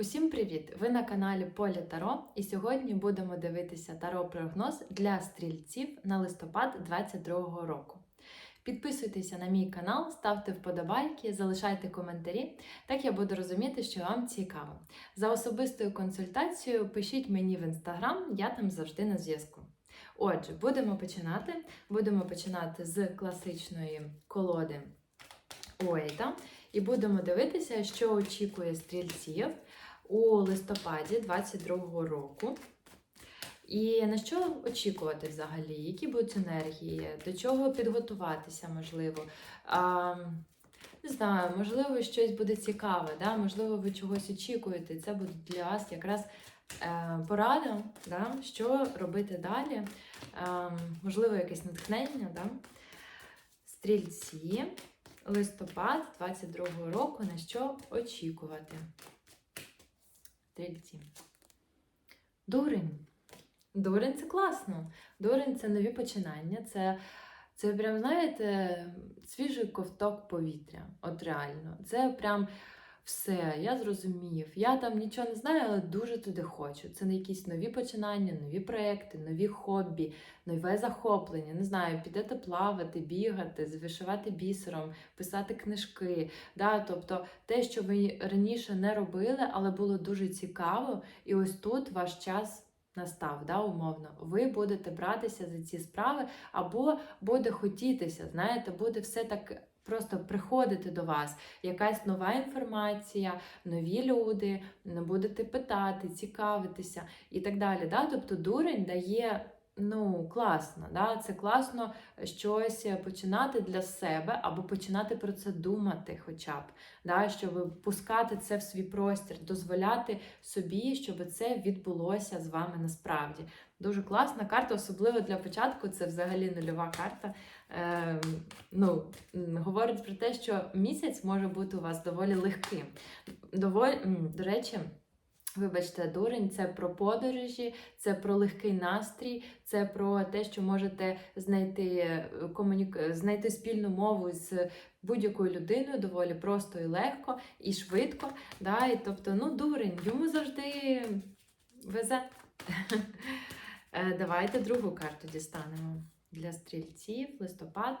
Усім привіт! Ви на каналі Поля Таро, і сьогодні будемо дивитися таро-прогноз для стрільців на листопад 2022 року. Підписуйтеся на мій канал, ставте вподобайки, залишайте коментарі, так я буду розуміти, що вам цікаво. За особистою консультацією пишіть мені в інстаграм, я там завжди на зв'язку. Отже, будемо починати. Будемо починати з класичної колоди Уейта. І будемо дивитися, що очікує стрільців у листопаді 22-го року. І на що очікувати взагалі? Які будуть енергії, до чого підготуватися, можливо. А, не знаю, можливо, щось буде цікаве, да? можливо, ви чогось очікуєте. Це буде для вас якраз е, порада, да? що робити далі. Е, можливо, якесь натхнення. Да? Стрільці, листопад 22-го року, на що очікувати? Стрільці. Дурень. Дурень це класно. Дурень це нові починання. Це, це прям, знаєте, свіжий ковток повітря. От реально. Це прям все, я зрозумів. Я там нічого не знаю, але дуже туди хочу. Це не якісь нові починання, нові проекти, нові хобі, нове захоплення. Не знаю, підете плавати, бігати, вишивати бісером, писати книжки. Да? Тобто те, що ви раніше не робили, але було дуже цікаво, і ось тут ваш час. Настав, да, умовно, ви будете братися за ці справи, або буде хотітися, знаєте, буде все так просто приходити до вас. Якась нова інформація, нові люди, будете питати, цікавитися і так далі. Да? Тобто дурень дає. Ну, класно, да? це класно щось починати для себе або починати про це думати, хоча б, да? щоб пускати це в свій простір, дозволяти собі, щоб це відбулося з вами насправді. Дуже класна карта, особливо для початку, це взагалі нульова карта. Е, ну, Говорить про те, що місяць може бути у вас доволі легким. Доволі, До речі, Вибачте, дурень це про подорожі, це про легкий настрій, це про те, що можете знайти е, комуніку... знайти спільну мову з будь-якою людиною доволі просто і легко і швидко. Да? І, Тобто, ну, дурень, йому завжди везе. Е, давайте другу карту дістанемо для стрільців, листопад.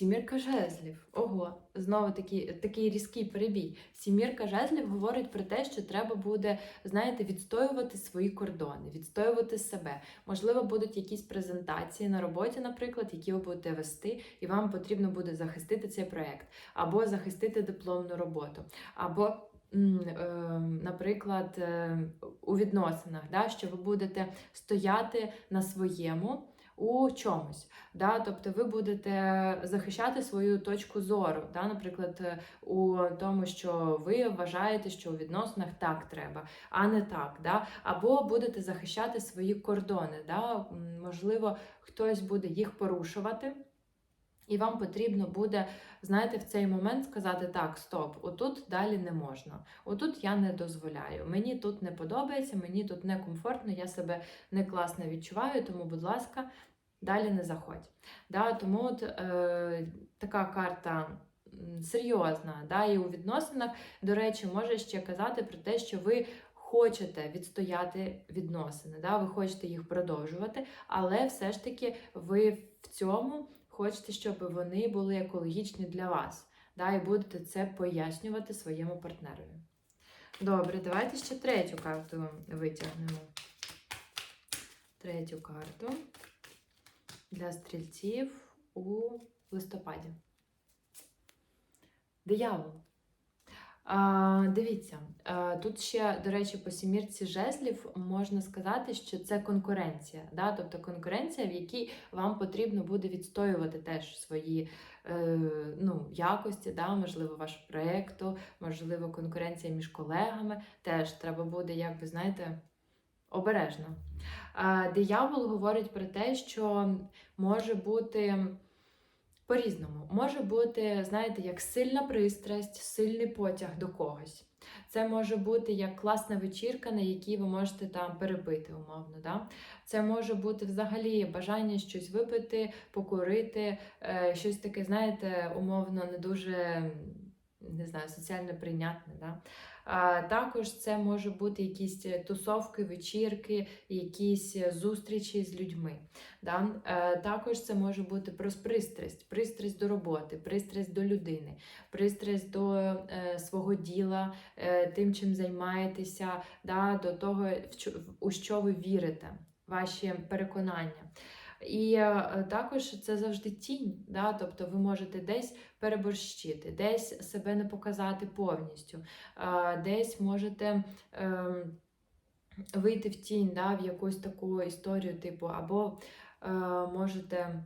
Сімірка жезлів. Ого, знову такий такий різкий перебій. Сімірка жезлів говорить про те, що треба буде, знаєте, відстоювати свої кордони, відстоювати себе. Можливо, будуть якісь презентації на роботі, наприклад, які ви будете вести, і вам потрібно буде захистити цей проєкт, або захистити дипломну роботу, або. Ем, наприклад, ем, у відносинах, да, що ви будете стояти на своєму у чомусь. Да? Тобто ви будете захищати свою точку зору, да? наприклад, у тому, що ви вважаєте, що у відносинах так треба, а не так. Да? Або будете захищати свої кордони. Да? Можливо, хтось буде їх порушувати. І вам потрібно буде, знаєте, в цей момент сказати: так, стоп, отут далі не можна. Отут я не дозволяю. Мені тут не подобається, мені тут не комфортно, я себе не класно відчуваю, тому, будь ласка, далі не заходь. Да, Тому от, е, така карта серйозна, да, і у відносинах, до речі, може ще казати про те, що ви. Хочете відстояти відносини, да? ви хочете їх продовжувати, але все ж таки ви в цьому хочете, щоб вони були екологічні для вас. Да? І будете це пояснювати своєму партнерові. Добре, давайте ще третю карту витягнемо. Третю карту для стрільців у листопаді. Диявол. А, Дивіться, а, тут ще, до речі, по сімірці жезлів можна сказати, що це конкуренція. Да? Тобто конкуренція, в якій вам потрібно буде відстоювати теж свої е, ну, якості, да? можливо, вашого проєкту, можливо, конкуренція між колегами. Теж треба буде, як ви знаєте, обережно. Диявол говорить про те, що може бути по-різному. Може бути, знаєте, як сильна пристрасть, сильний потяг до когось. Це може бути як класна вечірка, на якій ви можете там перепити, умовно. Да? Це може бути взагалі бажання щось випити, покурити, е, щось таке, знаєте, умовно, не дуже не знаю, соціально прийнятне. Да? Також це може бути якісь е, тусовки, вечірки, якісь е, зустрічі з людьми. Е, також це може бути про пристрасть, пристрасть до роботи, пристрасть до людини, пристрасть до свого діла, тим, чим займаєтеся, до того, у що ви вірите, ваші переконання. І е, також це завжди тінь, да? тобто ви можете десь переборщити, десь себе не показати повністю, е, десь можете ем, вийти в тінь, да? в якусь таку історію, типу, або е, можете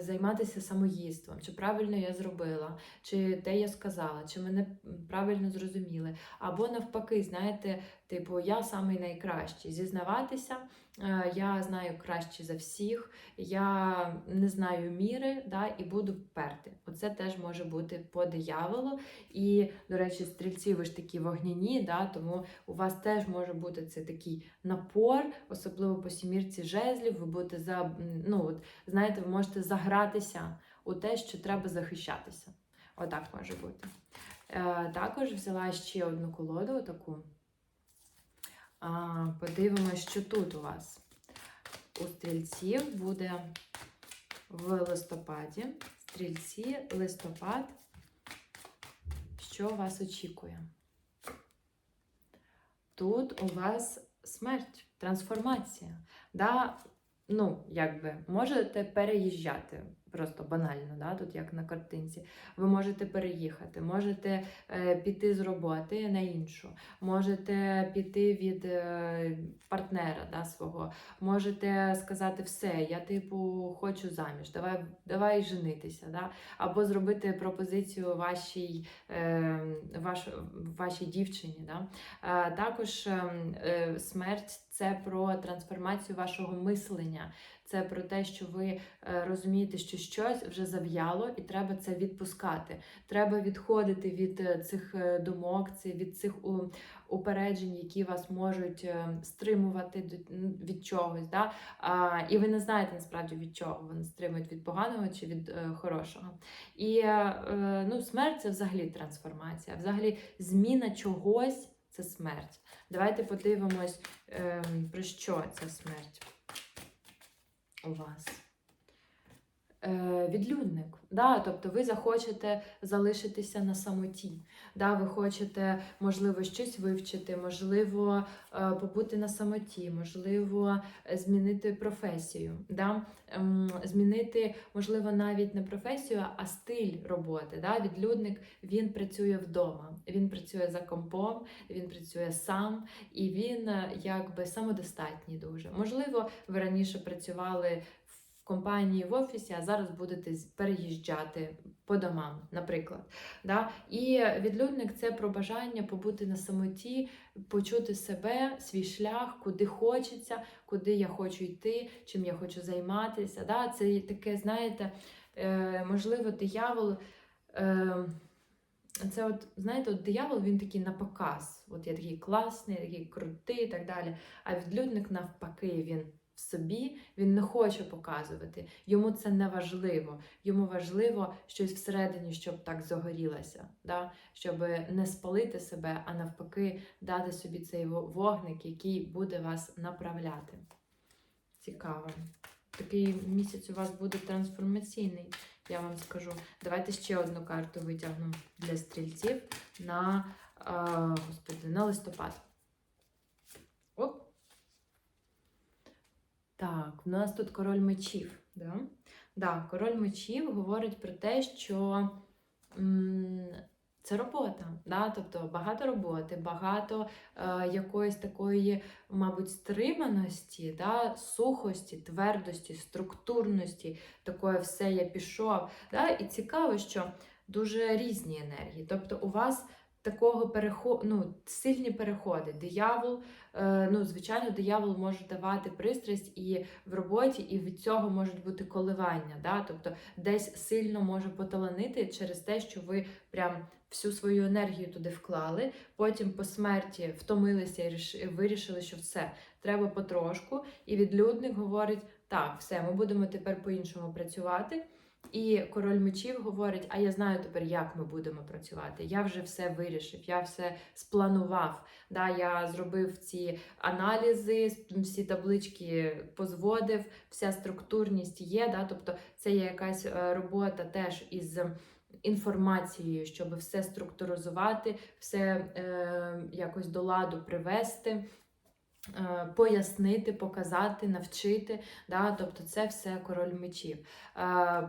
займатися самоїдством, чи правильно я зробила, чи те я сказала, чи мене правильно зрозуміли. Або навпаки, знаєте, типу, я самий найкращий. Зізнаватися, е, я знаю краще за всіх, я не знаю міри, да, і буду вперти. Оце теж може бути по дияволу. І, до речі, стрільці ви ж такі вогняні, да, тому у вас теж може бути це такий напор, особливо по сімірці жезлів. Ви будете за ну, от, знаєте, ви можете загратися у те, що треба захищатися. Отак може бути. Е, також взяла ще одну колоду таку. Подивимось, що тут у вас. У стрільців буде в листопаді. Стрільці, листопад. Що вас очікує? Тут у вас смерть, трансформація. Да? Ну, якби можете переїжджати. Просто банально, да? тут як на картинці. Ви можете переїхати, можете е, піти з роботи на іншу, можете піти від е, партнера да, свого, можете сказати все, я типу хочу заміж, давай, давай женитися. Да? Або зробити пропозицію вашій, е, ваш, вашій дівчині. Да? А, також ем, е, смерть це про трансформацію вашого мислення. Це про те, що ви е, розумієте, що щось вже зав'яло, і треба це відпускати. Треба відходити від е, цих е, думок, від цих упереджень, які вас можуть стримувати від чогось. Да? І ви не знаєте насправді від чого вони стримують від поганого чи від хорошого. І ну, смерть це взагалі трансформація, взагалі зміна чогось це смерть. Давайте подивимось, е, про що ця смерть у вас. Е, відлюдник. Да? Тобто ви захочете залишитися на самоті. Да? Ви хочете, можливо, щось вивчити, можливо, е, побути на самоті, можливо, е, змінити професію. Да? Ем, змінити, можливо, навіть не професію, а стиль роботи. Да? Відлюдник він працює вдома, він працює за компом, він працює сам і він якби самодостатній дуже. Можливо, ви раніше працювали компанії в офісі, а зараз будете переїжджати по домам, наприклад. Да? І відлюдник це про бажання побути на самоті, почути себе, свій шлях, куди хочеться, куди я хочу йти, чим я хочу займатися. Да? Це таке, знаєте, е, можливо, диявол. Е, це от, знаєте, от диявол він такий на показ. От я такий класний, такий крутий і так далі. А відлюдник навпаки, він собі, він не хоче показувати. Йому це не важливо. Йому важливо щось всередині, щоб так загорілося, да? щоб не спалити себе, а навпаки, дати собі цей вогник, який буде вас направляти. Цікаво. Такий місяць у вас буде трансформаційний, я вам скажу. Давайте ще одну карту витягну для стрільців на, господи, на листопад. Так, в нас тут король мечів. Да? Да, король мечів говорить про те, що м, це робота. Да? Тобто багато роботи, багато е, якоїсь такої, мабуть, стриманості, да? сухості, твердості, структурності, такое все я пішов. Да? І цікаво, що дуже різні енергії. Тобто у вас такого переходу, ну, сильні переходи. Диявол, ну, звичайно, диявол може давати пристрасть і в роботі, і від цього можуть бути коливання. Да? Тобто десь сильно може поталанити через те, що ви прям всю свою енергію туди вклали, потім по смерті втомилися і вирішили, що все, треба потрошку. І відлюдник говорить: так, все, ми будемо тепер по-іншому працювати. І король мечів говорить: А я знаю тепер, як ми будемо працювати. Я вже все вирішив, я все спланував. Да, Я зробив ці аналізи, всі таблички позводив, вся структурність є. Да, Тобто це є якась е, робота теж із інформацією, щоб все структуризувати, все е, якось до ладу привести. Е, Пояснити, показати, навчити, да? тобто це все король мечів. Е,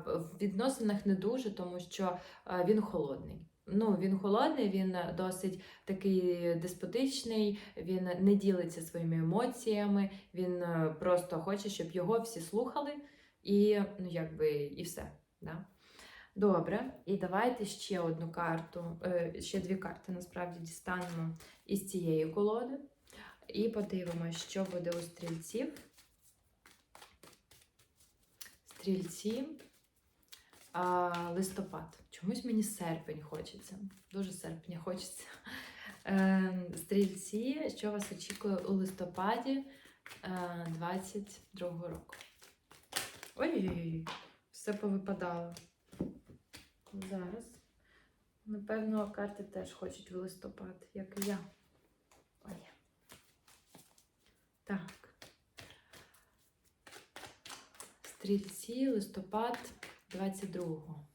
В відносинах не дуже, тому що е, він холодний. Ну, він холодний, він досить такий деспотичний, він не ділиться своїми емоціями, він просто хоче, щоб його всі слухали, і ну, якби, і все. Да? Добре, і давайте ще одну карту, ще дві карти насправді дістанемо із цієї колоди. І подивимося, що буде у стрільців. Стрільці. А, листопад. Чомусь мені серпень хочеться. Дуже серпня хочеться. Е, стрільці, що вас очікує у листопаді е, 22-го року. Ой-ой-ой, все повипадало. Зараз. Напевно, карти теж хочуть в листопад, як і я. Так. Стрільці, листопад 22-го.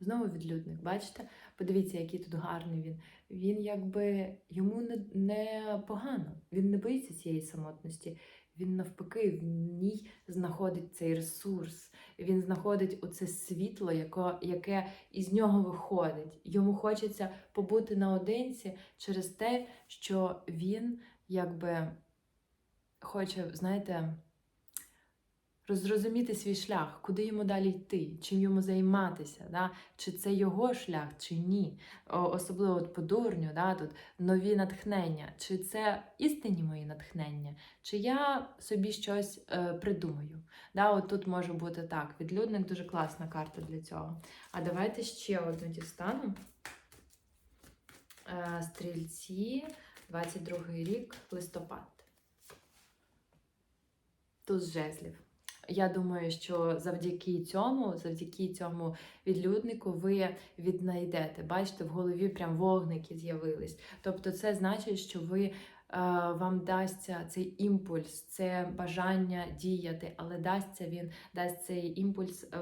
Знову відлюдник, бачите? Подивіться, який тут гарний він. Він якби йому не, не погано, він не боїться цієї самотності. Він навпаки в ній знаходить цей ресурс. Він знаходить оце світло, яко, яке із нього виходить. Йому хочеться побути наодинці через те, що він якби хоче, знаєте, розрозуміти свій шлях, куди йому далі йти, чим йому займатися, да? чи це його шлях, чи ні. Особливо от по дурню, да? тут нові натхнення, чи це істинні мої натхнення, чи я собі щось е, придумаю. Да? От тут може бути так. Відлюдник дуже класна карта для цього. А давайте ще одну дістану. Е, стрільці, 22 рік, листопад. Тут жезлів. Я думаю, що завдяки цьому, завдяки цьому відлюднику, ви віднайдете. Бачите, в голові прям вогники з'явились. Тобто, це значить, що ви е, вам дасться цей імпульс, це бажання діяти, але дасться він, дасть цей імпульс е,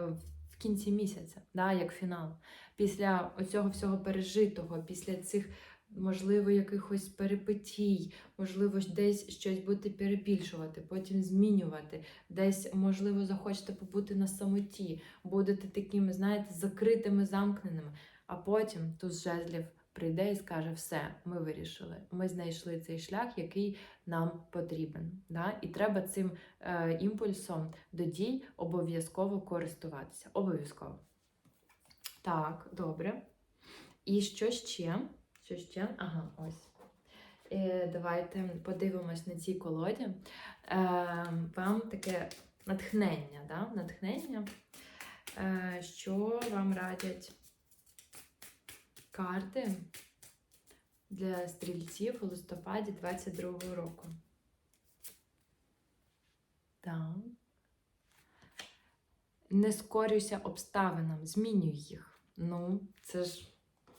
в кінці місяця, да, як фінал. Після оцього всього пережитого, після цих. Можливо, якихось перипетій, можливо, десь щось будете перебільшувати, потім змінювати, десь, можливо, захочете побути на самоті, будете такими, знаєте, закритими, замкненими. А потім туз жезлів прийде і скаже: все, ми вирішили, ми знайшли цей шлях, який нам потрібен. Да? І треба цим е, імпульсом до дій обов'язково користуватися. Обов'язково. Так, добре. І що ще? Що ще? Ага, ось. Е, давайте подивимось на цій колоді. Е, вам таке натхнення, да? натхнення, е, що вам радять карти для стрільців у листопаді 22-го року. Так. Не скорюйся обставинам, змінюй їх. Ну, це ж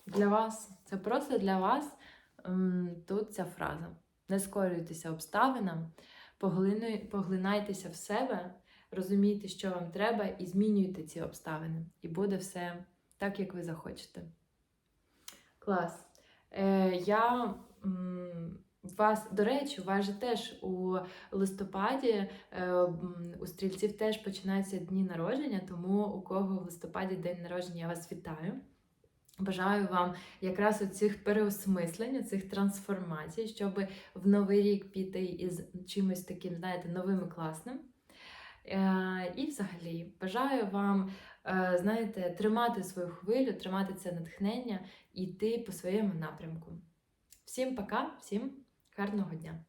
для вас. Це просто для вас ем, тут ця фраза. Не скорюйтеся обставинам, поглинайтеся в себе, розумійте, що вам треба, і змінюйте ці обставини. І буде все так, як ви захочете. Клас. Е, я вас, до речі, у вас же теж у листопаді е, у стрільців теж починаються дні народження, тому у кого в листопаді день народження я вас вітаю. Бажаю вам якраз цих переосмислень, цих трансформацій, щоб в новий рік піти із чимось таким, знаєте, новим і класним. Е, І взагалі бажаю вам, е, знаєте, тримати свою хвилю, тримати це натхнення йти по своєму напрямку. Всім пока, всім гарного дня!